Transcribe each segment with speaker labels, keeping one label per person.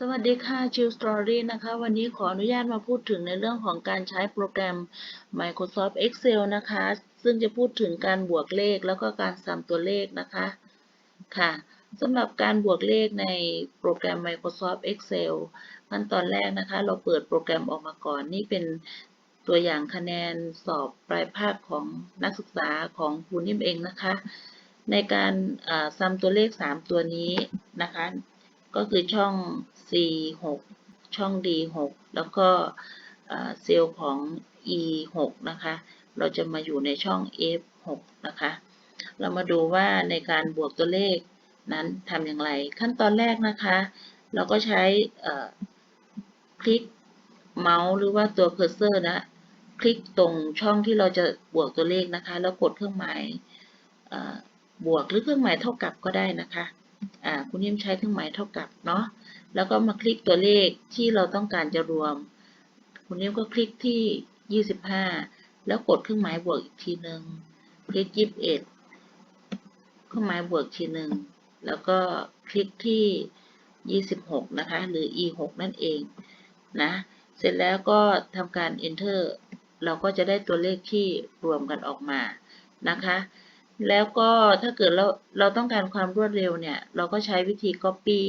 Speaker 1: สวัสดีค่ะชิวสตอรี่นะคะ วันนี้ขออนุญาตมาพูดถึงในเรื่องของการใช้โปรแกรม Microsoft Excel นะคะ ซึ่งจะพูดถึงการบวกเลขแล้วก็การสมตัวเลขนะคะค่ะสำหรับการบวกเลขในโปรแกรม Microsoft Excel ขั้นตอนแรกนะคะ เราเปิดโปรแกรมออกมาก่อน นี่เป็นตัวอย่างคะแนนสอบปลายภาคของนักศึกษาของครูนิ่มเองนะคะ ในการซ้ำตัวเลข 3 ตัวนี้นะคะ ก็คือช่อง C6 ช่อง D6 แล้วก็เซลล์ของ E6 นะคะ เราจะมาอยู่ในช่อง F6 นะคะ เรามาดูว่าในการบวกตัวเลขนั้นทำอย่างไร ขั้นตอนแรกนะคะ เราก็ใช้คลิกเมาส์หรือว่าตัวเคอร์เซอร์นะ คลิกตรงช่องที่เราจะบวกตัวเลขนะคะ แล้วกดเครื่องหมายบวกหรือเครื่องหมายเท่ากับก็ได้นะคะ อ่าคุณยิ้มใช้เครื่องหมายเท่ากับเนาะแล้วก็มาคลิกตัวเลขที่เราต้องการจะรวม คุณยิ้มก็คลิกที่ 25 แล้วกดเครื่องหมายบวกอีกทีหนึ่งคลิก21เครื่องหมายบวกทีหนึ่งแล้วก็คลิกที่ 26 นะคะ หรือ e6 นั่นเองนะ เสร็จแล้วก็ทำการ enter เราก็จะได้ตัวเลขที่รวมกันออกมานะคะ แล้วก็ถ้าเกิดเราเราต้องการความรวดเร็วเนี่ย เราก็ใช้วิธี copy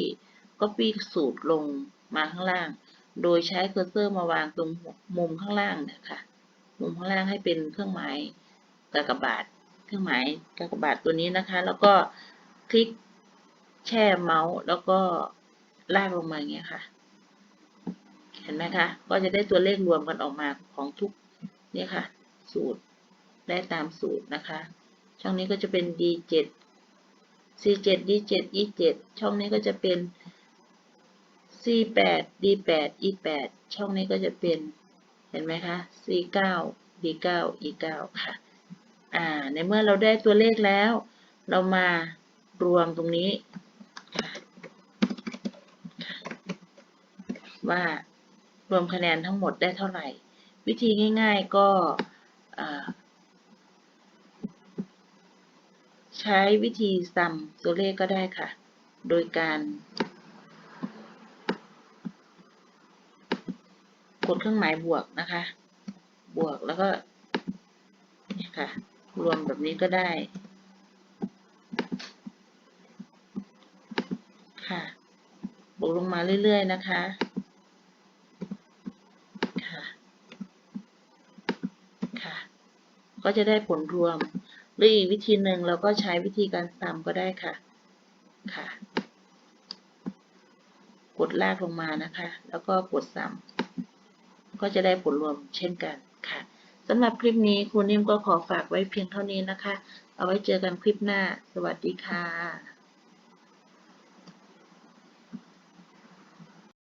Speaker 1: copy สูตรลงมาข้างล่าง โดยใช้เคอร์เซอร์มาวางตรงมุมข้างล่างเนี่ยค่ะมุมข้างล่างให้เป็นเครื่องหมายกากบาท เครื่องหมายกากบาทตัวนี้นะคะ แล้วก็คลิกแช่เมาส์ แล้วก็ลากลงมาอย่างเงี้ยค่ะ เห็นไหมคะ ก็จะได้ตัวเลขรวมกันออกมาของทุกเนี่ยค่ะ สูตรได้ตามสูตรนะคะ ช่องนี้ก็จะเป็น D7 C7 D7 E7 ช่องนี้ก็จะเป็น C8 D8 E8 ช่องนี้ก็จะเป็น เห็นไหมคะ C9 D9 E9 ค่ะ อ่า ในเมื่อเราได้ตัวเลขแล้ว เรามารวมตรงนี้ ว่ารวมคะแนนทั้งหมดได้เท่าไหร่ วิธีง่าย ๆก็ ใช้วิธีซัมตัวเลขก็ได้ค่ะ โดยการกดเครื่องหมายบวกนะคะ บวกแล้วก็ค่ะ รวมแบบนี้ก็ได้ ค่ะ บวกลงมาเรื่อยๆนะคะค่ะค่ะก็จะได้ผลรวม หรืออีกวิธีหนึ่งเราก็ใช้วิธีการซ้ำก็ได้ค่ะ ค่ะ กดลากลงมานะคะ แล้วก็กดซ้ำก็จะได้ผลรวมเช่นกันค่ะสำหรับคลิปนี้ครูนิ่มก็ขอฝากไว้เพียงเท่านี้นะคะ เอาไว้เจอกันคลิปหน้า สวัสดีค่ะ